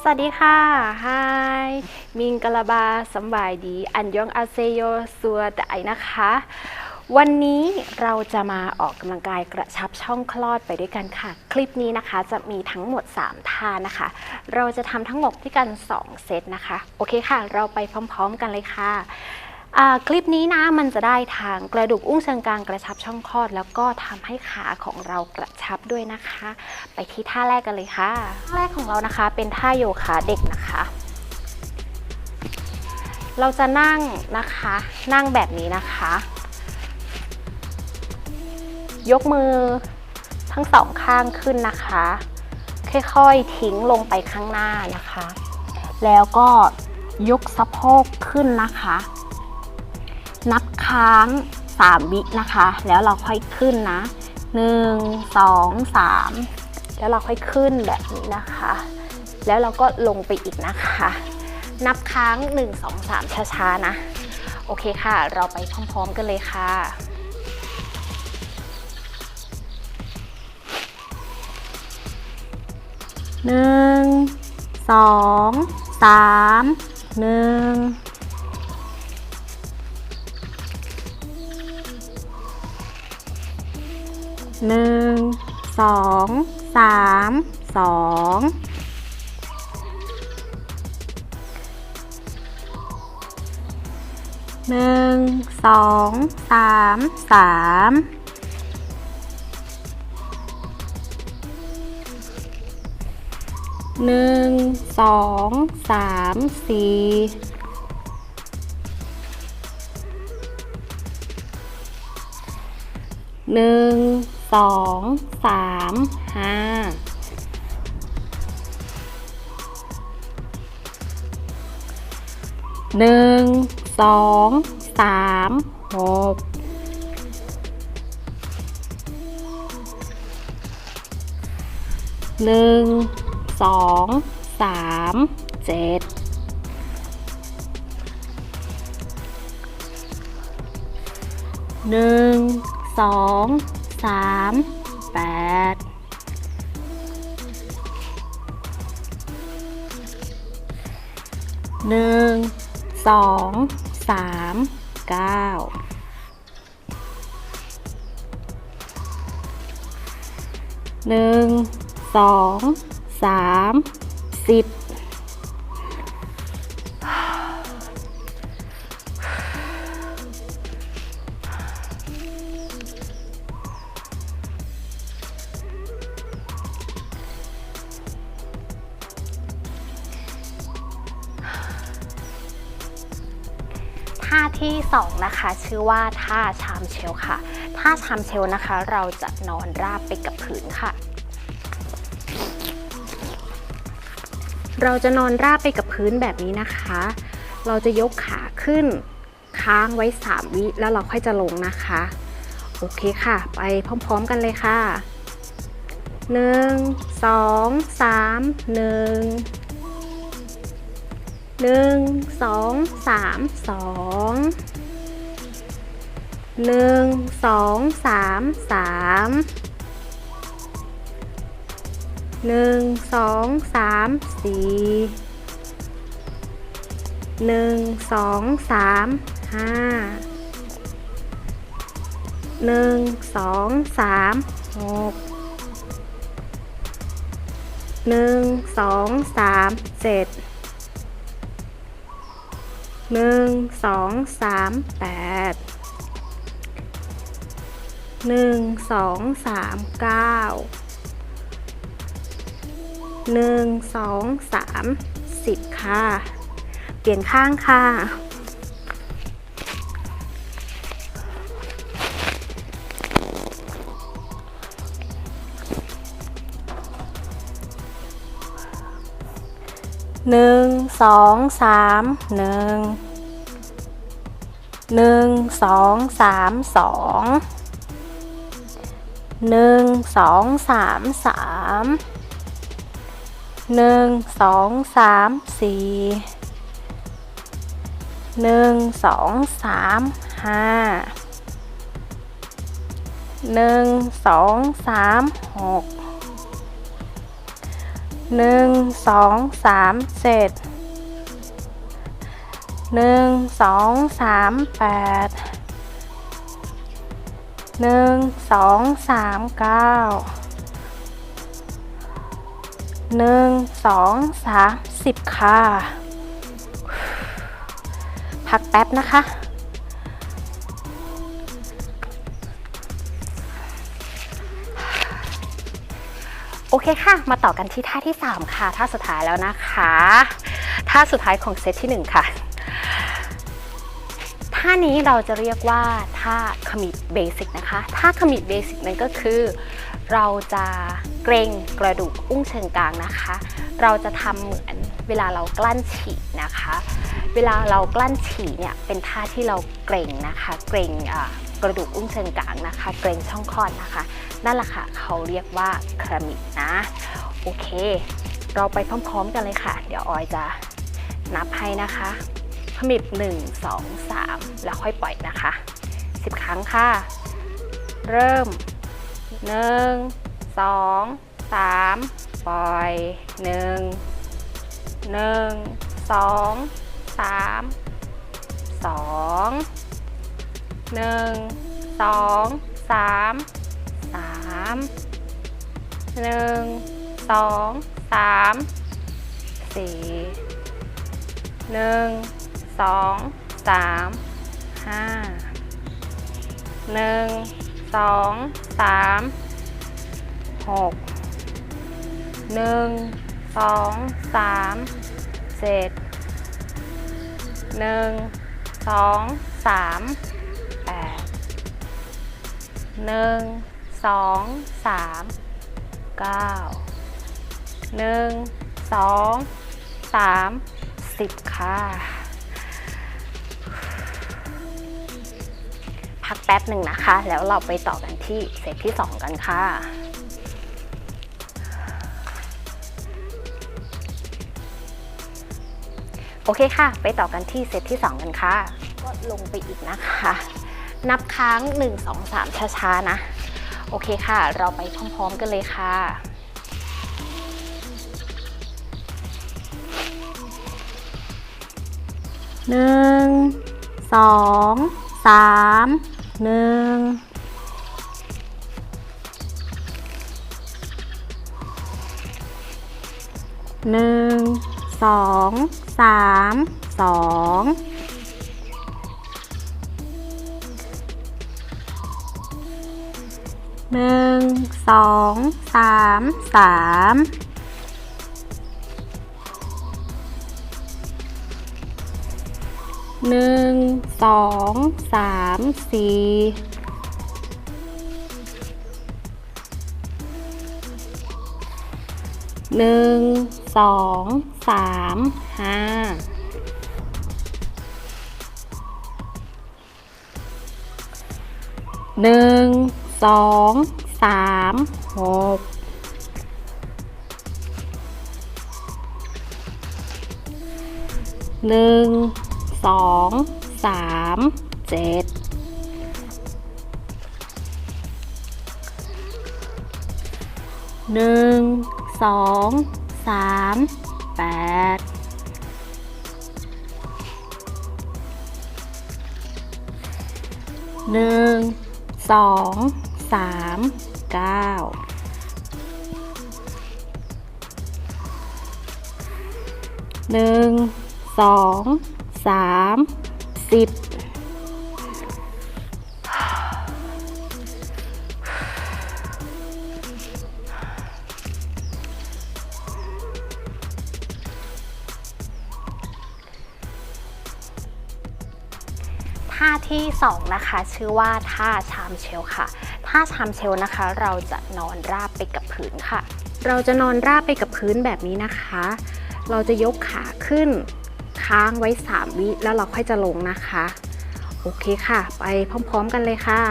สวัสดีค่ะไฮมิงกะลาบาสบายดี อันยองอาเซโยสัวแต่ไอนะคะ วันนี้เราจะมาออกกำลังกายกระชับช่องคลอดไปด้วยกันค่ะ คลิปนี้นะคะจะมีทั้งหมด 3 ท่านะคะ เราจะทำทั้งหมดที่กัน 2 เซตนะคะ โอเคค่ะ เราไปพร้อม ๆ กันเลยค่ะ คลิปนี้นะมันจะได้ทางกระดูกอุ้งเชิงกรานกระชับช่องคลอด แล้วก็ทำให้ขาของเรากระชับด้วยนะคะ ไปที่ท่าแรกกันเลยค่ะท่าแรกของเรานะคะ เป็นท่าโยคะเด็กนะคะ เราจะนั่งนะคะ นั่งแบบนี้นะคะ ยกมือทั้งสองข้างขึ้นนะคะ ค่อยๆทิ้งลงไปข้างหน้านะคะ แล้วก็ยกสะโพกขึ้นนะคะ นับค้าง 3 วินะคะ แล้วเราค่อยขึ้นนะ 1 2 3 แล้วเราค่อยขึ้นแบบนี้นะคะ แล้วเราก็ลงไปอีกนะคะ นับค้าง 1 2 3 ช้าๆนะ โอเคค่ะ เราไปพร้อมๆกันเลยค่ะหนึ่งสองสามหนึ่ง หนึ่งสองสามสองหนึ่งสองสามสามหนึ่งสองสามสี่หนึ่ง สองสามห้าหนึ่งสองสามหกหนึ่งสองสามเจ็ดหนึ่งสอง สามแปดหนึ่งสองสามเก้าหนึ่งสองสามสิบ ท่าที่ 2 นะคะ ชื่อว่าท่าชามเชลค่ะ ท่าชามเชลนะคะ เราจะนอนราบไปกับพื้นค่ะ เราจะนอนราบไปกับพื้นแบบนี้นะคะ เราจะยกขาขึ้นค้างไว้ 3 วิแล้วเราค่อยจะลงนะคะ โอเคค่ะ ไปพร้อม ๆ กันเลยค่ะ 1 2 3 1 หนึ่งสองสามสองหนึ่งสองสามสามหนึ่งสองสามสี่หนึ่งสองสามห้าหนึ่งสองสามหกหนึ่งสองสามเจ็ด หนึ่งสองสามแปดหนึ่งสองสามเก้าหนึ่งสองสามสิบค่ะ เปลี่ยนข้างค่ะ หนึ่งสองสามหนึ่งหนึ่งสองสามสองหนึ่งสองสามสามหนึ่งสองสามสี่หนึ่งสองสามห้าหนึ่งสองสามหก หนึ่งสองสามเจ็ดหนึ่งสองสามแปดหนึ่งสองสามเก้าหนึ่งสองสามสิบค่ะ พักแป๊บนะคะ เคค่ะ มาต่อกันที่ท่าที่ 3 ค่ะ ท่าสุดท้ายแล้วนะคะ ท่าสุดท้ายของเซตที่ 1 ค่ะท่านี้เราจะเรียกว่าท่าขมิบเบสิกนะคะท่าขมิบเบสิกนั้นก็คือ เราจะเกรงกระดูกอุ้งเชิงกรางนะคะ เราจะทำเหมือนเวลาเรากลั้นฉี่นะคะ เวลาเรากลั้นฉี่เนี่ยเป็นท่าที่เราเกรงนะคะ เกรงกระดูกอุ้งเชิงกรางนะคะ เกรงช่องคลอดนะคะนั่นแหละค่ะ เขาเรียกว่าคามิดนะ โอเค เราไปพร้อมๆกันเลยค่ะ เดี๋ยวออยจะนับให้นะคะขมิบ1 2 3 แล้วค่อยปล่อยนะคะ 10 ครั้งค่ะ เริ่ม 1 2 3 ปล่อย 1 1 2 3 2หนึ่ง สามหนึ่งสองสามสี่หนึ่งสองสามห้าหนึ่งสองสามหกหนึ่งสองสามเจ็ดหนึ่งสองสามแปดหนึ่ง สองสามเก้าหนึ่งสองสามสิบค่ะ พักแป๊บหนึ่งนะคะ แล้วเราไปต่อกันที่เซตที่2กันค่ะโอเคค่ะ ไปต่อกันที่เซตที่ 2 กันค่ะ ก็ลงไปอีกนะคะ นับครั้ง1 2 3 ช้าๆ นะ โอเคค่ะ เราไปพร้อมๆกันเลยค่ะหนึ่งสองสามหนึ่งหนึ่งสองสามสอง หนึ่งสองสามสามหนึ่งสองสามสี่หนึ่งสองสามห้าหนึ่ง สองสามหกหนึ่งสองสามเจ็ดหนึ่งสองสามแปดหนึ่ง 2 3 9ามสิบ ท่าที่ 2 นะคะ ชื่อว่าท่าชามเชลค่ะ ท่าชามเชลนะคะ เราจะนอนราบไปกับพื้นค่ะ เราจะนอนราบไปกับพื้นแบบนี้นะคะ เราจะยกขาขึ้นค้างไว้ 3 วิแล้วเราค่อยจะลงนะคะ โอเคค่ะ ไปพร้อมๆกันเลยค่ะ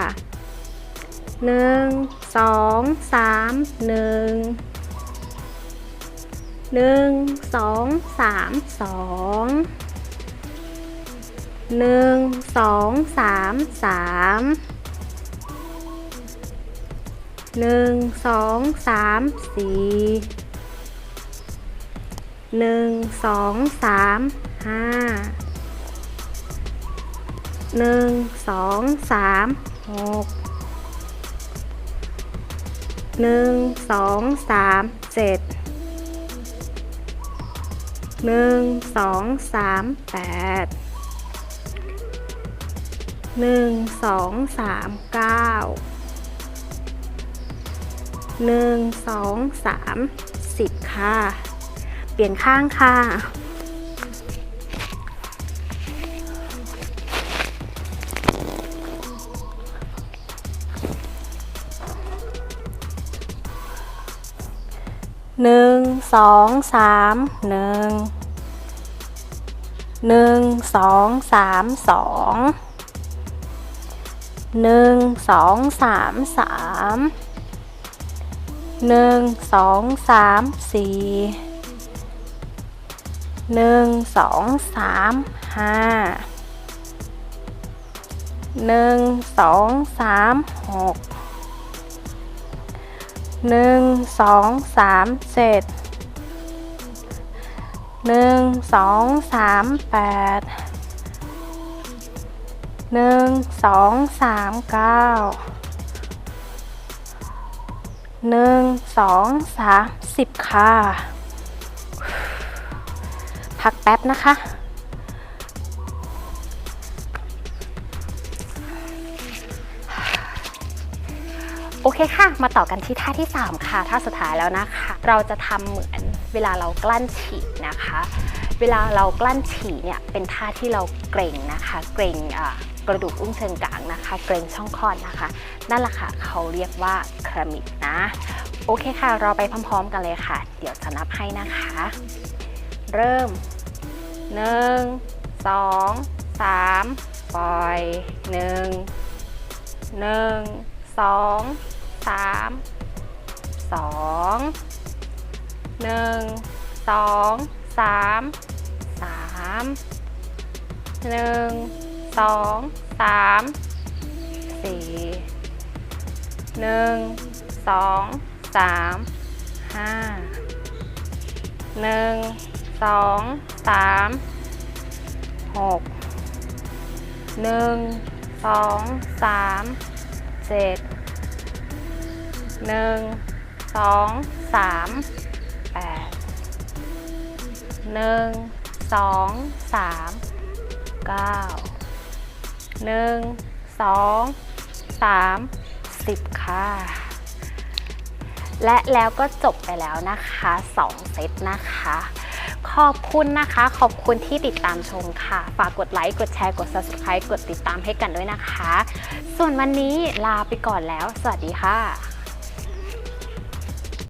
1 2 3 1 1 2 3 2 หนึ่งสองสามสามหนึ่งสองสามสี่หนึ่งสองสามห้าหนึ่งสองสามหกหนึ่งสองสามเจ็ดหนึ่งสองสามแปด หนึ่งสองสามเก้าหนึ่งสองสามสิบค่ะ เปลี่ยนข้างค่ะ หนึ่งสองสามหนึ่งหนึ่งสองสามสอง หนึ่งสองสามสามหนึ่งสองสามสี่หนึ่งสองสามห้าหนึ่งสองสามหกหนึ่งสองสามเจ็ดหนึ่งสองสามแปด หนึ่งสองสามเก้าหนึ่งสองสามสิบค่ะ พักแป๊บนะคะโอเคค่ะ มาต่อกันที่ท่าที่ 3 ค่ะ ท่าสุดท้ายแล้วนะคะ เราจะทำเหมือนเวลาเรากลั้นฉี่นะคะ เวลาเรากลั้นฉี่เนี่ย เป็นท่าที่เราเกรงนะคะ เกรงอ่า กระดูกอุ้งเชิงกรานนะคะ เกรงช่องคลอดนะคะ นั่นแหละค่ะเขาเรียกว่าครามิดนะ โอเคค่ะ เราไปพร้อม ๆ กันเลยค่ะ เดี๋ยวจะนับให้นะคะ เริ่ม 1 2 3 ปล่อย 1 1สองสามสองหนึ่ง สองสามสี่หนึ่งสองสามห้าหนึ่งสองสามหกหนึ่งสองสามเจ็ดหนึ่งสองสามแปดหนึ่งสองสามเก้า หนึ่งสองสามสิบค่ะ และแล้วก็จบไปแล้วนะคะ 2 เซตนะคะ ขอบคุณนะคะ ขอบคุณที่ติดตามชมค่ะ ฝากกดไลค์ กดแชร์ กด subscribe กดติดตามให้กันด้วยนะคะ ส่วนวันนี้ลาไปก่อนแล้ว สวัสดีค่ะ